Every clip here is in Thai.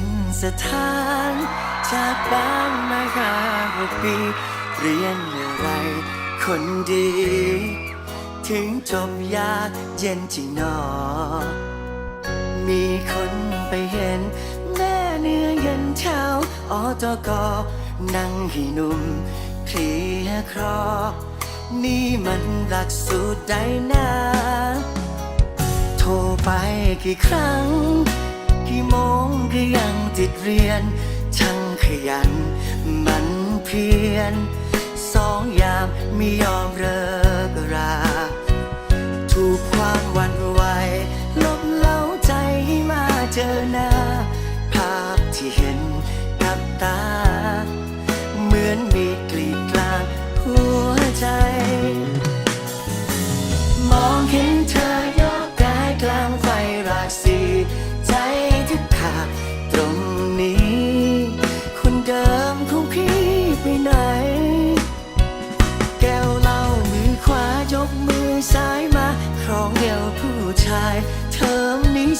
็นสถานจากบ้านมาห้าหกปี เรียนอะไร คนดี ถึงจบยากเย็นจริงหนอ มีคนไปเห็น แม่เนื้อเย็นเช้าออตกนั่งให้นุ่มเคลียครอ นี่มันหลักสูตรใดนะ โทรไปกี่ครั้ง กี่โมงก็ยังติดเรียน ช่างขยัน มันเพียรสองยามไม่ยอมเลิกรา ถูกความวันไหวลบเล้าใจให้มาเจอหน้า ภาพที่เห็น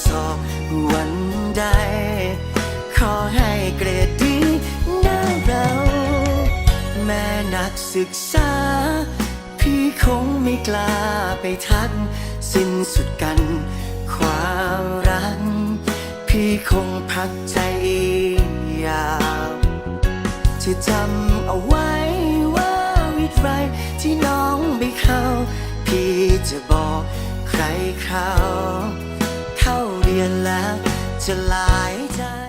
สอบวันใด ขอให้เกรดดีนะเรา แม่นักศึกษา พี่คงไม่กล้าไปทัก สิ้นสุดกัน ความรัก พี่คงพักใจยาวจะจำเอาไว้ว่าวิทย์ไรที่น้องไม่เข้า พี่จะบอกใครเขา เข้าเรียนแล้วจะหลายใจ